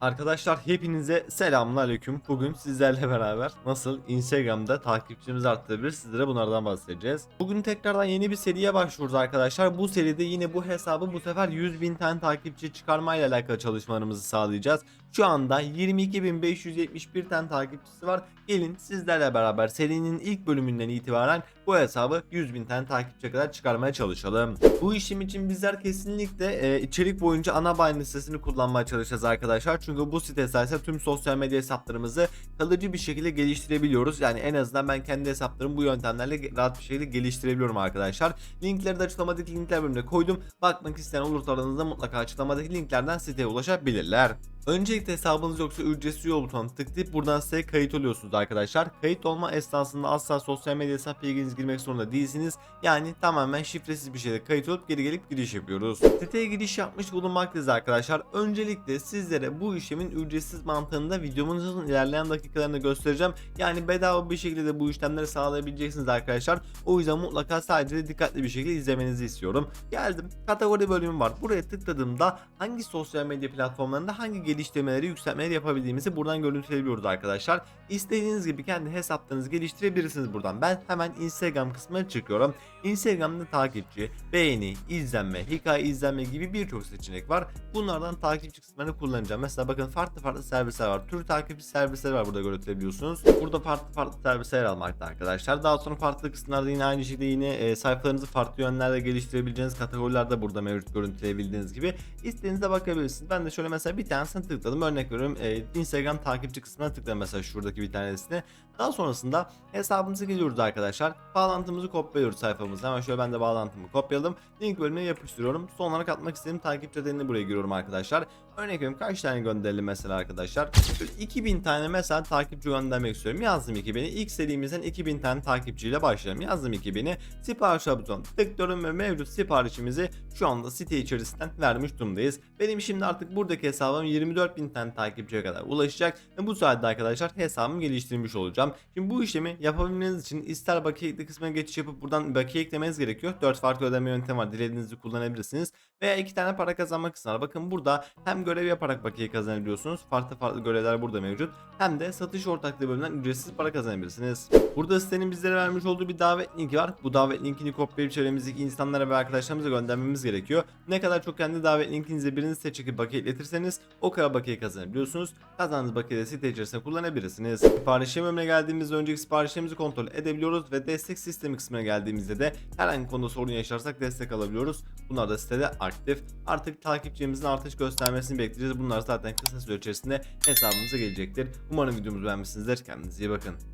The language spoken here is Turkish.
Arkadaşlar hepinize selamünaleyküm. Bugün sizlerle beraber nasıl Instagram'da takipçimizi arttırabilir sizlere bunlardan bahsedeceğiz. Bugün tekrardan yeni bir seriye başlıyoruz arkadaşlar. Bu seride yine bu hesabı bu sefer 100 bin tane takipçi çıkarmayla alakalı çalışmalarımızı sağlayacağız. Şu anda 22.571 tane takipçisi var. Gelin sizlerle beraber serinin ilk bölümünden itibaren bu hesabı 100 bin tane takipçiye kadar çıkarmaya çalışalım. Bu işim için bizler kesinlikle e, içerik boyunca ana bayani sitesini kullanmaya çalışacağız arkadaşlar. Çünkü bu site sayesinde tüm sosyal medya hesaplarımızı kalıcı bir şekilde geliştirebiliyoruz. Yani en azından ben kendi hesaplarımı bu yöntemlerle rahat bir şekilde geliştirebiliyorum arkadaşlar. Linkleri de açıklamadaki linkler bölümüne koydum. Bakmak isteyen olursa aranızda mutlaka açıklamadaki linklerden siteye ulaşabilirler. Öncelikle hesabınız yoksa ücretsiz yol butonuna tıklayıp buradan size kayıt oluyorsunuz arkadaşlar. Kayıt olma esnasında asla sosyal medya hesap bilginizi girmek zorunda değilsiniz. Yani tamamen şifresiz bir şekilde kayıt olup geri gelip giriş yapıyoruz. Siteye giriş yapmış bulunmaktayız arkadaşlar. Öncelikle sizlere bu işlemin ücretsiz mantığında videomuzun ilerleyen dakikalarında göstereceğim. Yani bedava bir şekilde de bu işlemleri sağlayabileceksiniz arkadaşlar. O yüzden mutlaka sadece dikkatli bir şekilde izlemenizi istiyorum. Geldim. Kategori bölümü var. Buraya tıkladığımda hangi sosyal medya platformlarında hangi geliştirmeleri, yükseltmeleri yapabildiğimizi buradan görüntüleyebiliyoruz arkadaşlar. İstediğiniz gibi kendi hesaplarınızı geliştirebilirsiniz buradan. Ben hemen Instagram kısmına çıkıyorum. Instagram'da takipçi, beğeni, izlenme, hikaye izlenme gibi birçok seçenek var. Bunlardan takipçi kısımlarını kullanacağım. Mesela bakın farklı farklı servisler var. Tür takipçi servisleri var burada görebiliyorsunuz. Burada farklı farklı servisler almakta arkadaşlar. Daha sonra farklı kısımlarda yine aynı şekilde yine e, sayfalarınızı farklı yönlerde geliştirebileceğiniz kategoriler de burada mevcut görüntüleyebildiğiniz gibi. İstediğinizde bakabilirsiniz. Ben de şöyle mesela bir tanesini tıkladım. Örnek veriyorum e, Instagram takipçi kısmına tıkladım mesela şuradaki bir tanesini. Daha sonrasında hesabımıza geliyoruz arkadaşlar. Bağlantımızı kopyalıyoruz sayfamızda. Hemen şöyle ben de bağlantımı kopyaladım. Link bölümüne yapıştırıyorum. Son olarak atmak istediğim takipçi adayını buraya giriyorum arkadaşlar. Örnek veriyorum kaç tane gönderelim mesela arkadaşlar. Şöyle 2000 tane mesela takipçi göndermek istiyorum. Yazdım 2000'i. İlk serimizden 2000 tane takipçiyle başlayalım. Yazdım 2000'i. Sipariş buton tıklıyorum ve mevcut siparişimizi şu anda site içerisinden vermiş durumdayız. Benim şimdi artık buradaki hesabım 24.000 tane takipçiye kadar ulaşacak. Ve bu sayede arkadaşlar hesabımı geliştirmiş olacağım. Şimdi bu işlemi yapabilmeniz için ister bakiye ekle kısmına geçiş yapıp buradan bakiye eklemeniz gerekiyor. 4 farklı ödeme yöntemi var. Dilediğinizi kullanabilirsiniz. Veya iki tane para kazanma kısmı var. Bakın burada hem görev yaparak bakiye kazanabiliyorsunuz. Farklı farklı görevler burada mevcut. Hem de satış ortaklığı bölümünden ücretsiz para kazanabilirsiniz. Burada sitenin bizlere vermiş olduğu bir davet linki var. Bu davet linkini kopyalayıp çevremizdeki insanlara ve arkadaşlarımıza göndermemiz gerekiyor. Ne kadar çok kendi davet linkinizi biriniz site çekip bakiye iletirseniz o kadar bakiye kazanabiliyorsunuz. Kazandığınız bakiyeyi de site içerisinde kullanabilirsiniz. Siparişim bölümüne geldiğimizde önceki siparişlerimizi kontrol edebiliyoruz ve destek sistemi kısmına geldiğimizde de herhangi konuda sorun yaşarsak destek alabiliyoruz. Bunlar da sitede aktif. Artık takipçimizin artış göstermesini bekleyeceğiz. Bunlar zaten kısa süre içerisinde hesabımıza gelecektir. Umarım videomuzu beğenmişsinizdir. Kendinize iyi bakın.